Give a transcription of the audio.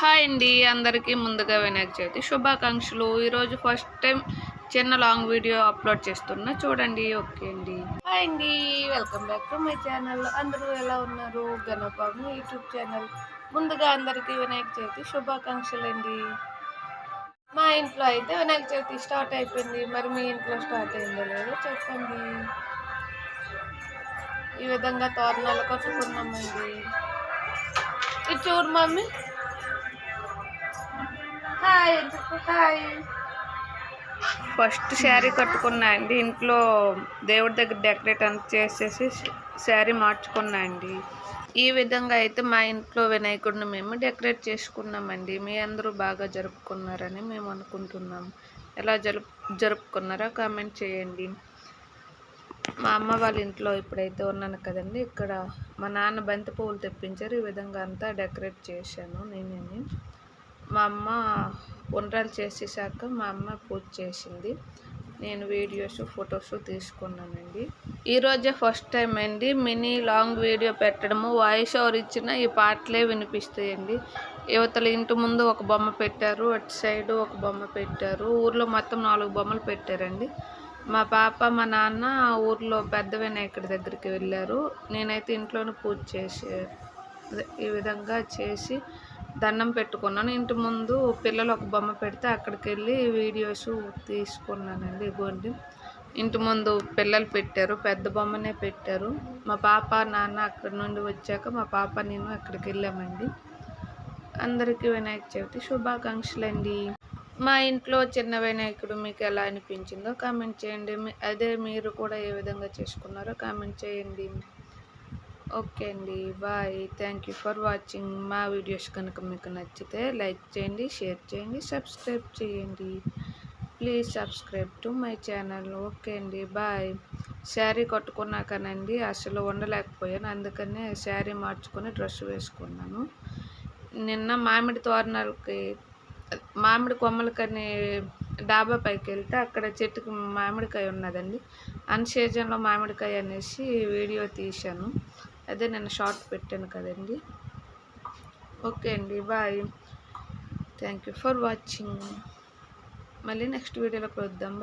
Hi అండి అందరికీ ముందుగా వినాయక చవితి శుభాకాంక్షలు. ఈరోజు ఫస్ట్ టైం చిన్న లాంగ్ వీడియో అప్లోడ్ చేస్తున్నా. చూడండి ఓకే అండి. హాయ్ అండి welcome back to my channel అందరూ ఎలా ఉన్నారు? గణపాము యూట్యూబ్ ఛానల్ ముందుగా అందరికీ వినాయక చవితి శుభాకాంక్షలు అండి మా ఇంట్లో అయితే వినాయక చవితి స్టార్ట్ అయిపోయింది. మరి మీ ఇంట్లో స్టార్ట్ అయిందో లేదో చెప్పండి. ఈ విధంగా తోరణాలు కట్టుకున్నామండి. ఇది చూడు మమ్మీ. హాయ్ చెప్పు హాయ్. ఫస్ట్ శారీ కట్టుకున్నా అండి ఇంట్లో దేవుడి దగ్గర డెకరేట్ అంత చేసేసి శారీ మార్చుకున్నా అండి ఈ విధంగా అయితే మా ఇంట్లో వినాయకుడిని మేము డెకరేట్ చేసుకున్నామండి. మీ అందరూ బాగా జరుపుకున్నారని మేము అనుకుంటున్నాం. ఎలా జరుపు జరుపుకున్నారో కామెంట్ చేయండి. మా అమ్మ వాళ్ళ ఇంట్లో ఇప్పుడైతే ఉన్నాను కదండి. ఇక్కడ మా నాన్న బంతి పువ్వులు తెప్పించారు. ఈ విధంగా అంతా డెకరేట్ చేశాను నేనే మా అమ్మ ఉండ్రాలు చేసేసాక మా అమ్మ పూజ చేసింది. నేను వీడియోస్ ఫొటోస్ తీసుకున్నానండి. ఈరోజే ఫస్ట్ టైం అండి. మినీ లాంగ్ వీడియో పెట్టడము. వాయిస్ ఓవర్ ఇచ్చిన ఈ పాటలే వినిపిస్తాయండి. యువతల ఇంటి ముందు ఒక బొమ్మ పెట్టారు. అటు సైడ్ ఒక బొమ్మ పెట్టారు. ఊర్లో మొత్తం నాలుగు బొమ్మలు పెట్టారండి. మా పాప మా నాన్న ఊర్లో పెద్ద వినాయకుడి దగ్గరికి వెళ్ళారు. నేనైతే ఇంట్లోనే పూజ చేసే ఈ విధంగా చేసి దండం పెట్టుకున్నాను. ఇంటి ముందు పిల్లలు ఒక బొమ్మ పెడితే అక్కడికి వెళ్ళి వీడియోస్ తీసుకున్నానండి. ఇగోండి. ఇంటి ముందు పిల్లలు పెట్టారు పెద్ద బొమ్మనే పెట్టారు. మా పాప నాన్న అక్కడి నుండి వచ్చాక మా పాప నేను అక్కడికి వెళ్ళామండి అందరికీ వినాయక చవితి శుభాకాంక్షలు అండి మా ఇంట్లో చిన్న వినాయకుడు మీకు ఎలా అనిపించిందో కామెంట్ చేయండి. అదే మీరు కూడా ఏ విధంగా చేసుకున్నారో కామెంట్ చేయండి. ఓకే అండి bye. Thank you for watching మా వీడియోస్ కనుక మీకు నచ్చితే లైక్ చేయండి షేర్ చేయండి సబ్స్క్రైబ్ చేయండి. Please subscribe to my channel. Okay అండి బాయ్. శారీ కట్టుకున్నాకనండి అసలు ఉండలేకపోయాను. అందుకనే శారీ మార్చుకొని డ్రెస్ వేసుకున్నాను. నిన్న మామిడి తోరణాలకి మామిడి కొమ్మలకని డాబా పైకి వెళ్తే అక్కడ చెట్టుకి మామిడికాయ ఉన్నదండి. అన్ సీజన్లో మామిడికాయ అనేసి వీడియో తీశాను. అదే నేను షార్ట్ పెట్టాను కదండి. ఓకే అండి bye. Thank you for watching. మళ్ళీ నెక్స్ట్ వీడియోలో వద్దాం